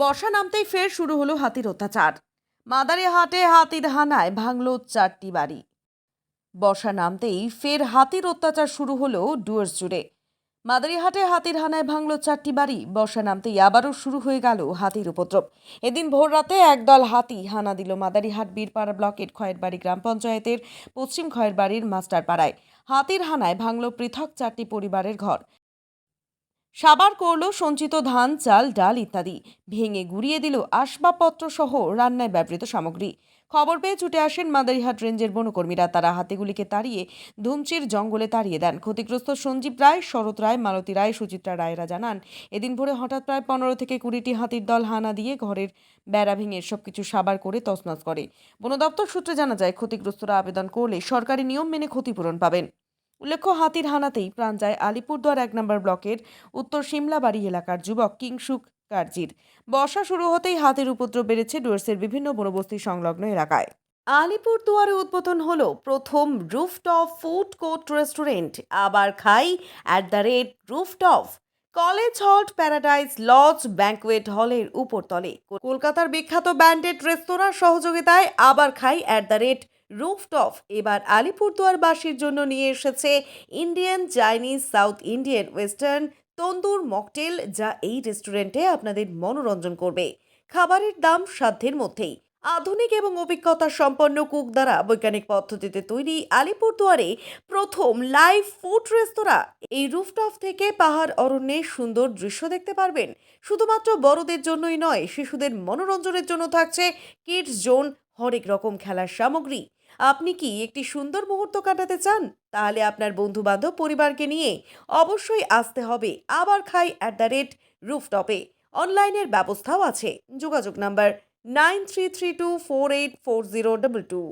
বর্ষা নামতেই ফের শুরু হলো হাতির অত্যাচার। মাদারি হাটে হাতির হানায় ভাঙল চারটি বাড়ি। বর্ষা নামতেই ফের হাতির অত্যাচার শুরু হলো ডুয়ার্স জুড়ে। মাদারিহাটে হাতির হানায় ভাঙল চারটি বাড়ি, বর্ষা নামতেই আবারও শুরু হয়ে গেল হাতির উপদ্রব। এদিন ভোররাতে একদল হাতি হানা দিল মাদারিহাট বীরপাড়া ব্লকের খয়েরবাড়ি গ্রাম পঞ্চায়েতের পশ্চিম খয়েরবাড়ির মাস্টারপাড়ায়। হাতির হানায় ভাঙল পৃথক চারটি পরিবারের ঘর। সাবার করল সঞ্চিত ধান, চাল, ডাল ইত্যাদি। ভেঙে গুড়িয়ে দিল আসবাবপত্র সহ রান্নায় ব্যবহৃত সামগ্রী। খবর পেয়ে ছুটে আসেন মাদারিহাট রেঞ্জের বনকর্মীরা। তারা হাতিগুলিকে তাড়িয়ে ধুমচির জঙ্গলে তাড়িয়ে দেন। ক্ষতিগ্রস্ত সঞ্জীব রায়, শরৎ রায়, মালতী রায়, সুচিত্রা রায়রা জানান, এদিন ভোরে হঠাৎ প্রায় পনেরো থেকে কুড়িটি হাতির দল হানা দিয়ে ঘরের বেড়া ভেঙে সবকিছু সাবার করে তছনছ করে। বন দপ্তর সূত্রে জানা যায়, ক্ষতিগ্রস্তরা আবেদন করলে সরকারি নিয়ম মেনে ক্ষতিপূরণ পাবেন। উল্লেখ্য, হাতির হানাতেই প্রাণ যায় আলিপুরদুয়ার এক নম্বর ব্লকের উত্তর সিমলাবাড়ি এলাকার যুবক কিংসুক কার্জির। বর্ষা শুরু হতেই হাতির উপদ্রব বেড়েছে ডুয়ার্সের বিভিন্ন বনবস্তি সংলগ্ন এলাকায়। আলিপুরদুয়ারে উদ্বোধন হলো প্রথম রুফটপ ফুড কোর্ট রেস্টুরেন্ট। আবার খাই at the rate rooftop. College halt paradise lodge, banquet হলের উপরতলে। কলকাতার বিখ্যাত ব্যান্ডেড রেস্তোরাঁর সহযোগিতায় আবার খাই অ্যাট দ্য রেট রুফটপ এবার আলিপুরদুয়ারবাসীর জন্য নিয়ে এসেছে Indian Chinese South Indian western tandoor mocktail, যা এই রেস্টুরেন্টে আপনাদের মনোরঞ্জন করবে। খাবারের দাম সাধ্যের মধ্যেই। আধুনিক এবং অভিজ্ঞতা সম্পন্ন কুক দ্বারা বৈজ্ঞানিক পদ্ধতিতে তৈরি আলিপুরদুয়ারে প্রথম লাইভ ফুড রেস্তোরাঁ। এই রুফটপ থেকে পাহাড় অরণ্যে সুন্দর দৃশ্য দেখতে পারবেন। শুধুমাত্র বড়দের জন্যই নয়, শিশুদের মনোরঞ্জনের জন্য থাকছে কিডস জোন হরেক রকম খেলার সামগ্রী। আপনি কি একটি সুন্দর মুহূর্ত কাটাতে চান? তাহলে আপনার বন্ধু বান্ধব পরিবারকে নিয়ে অবশ্যই আসতে হবে আবার খাই অ্যাট দ্য রেট রুফটপে অনলাইনের ব্যবস্থাও আছে। যোগাযোগ number nine three three two four eight four zero double two.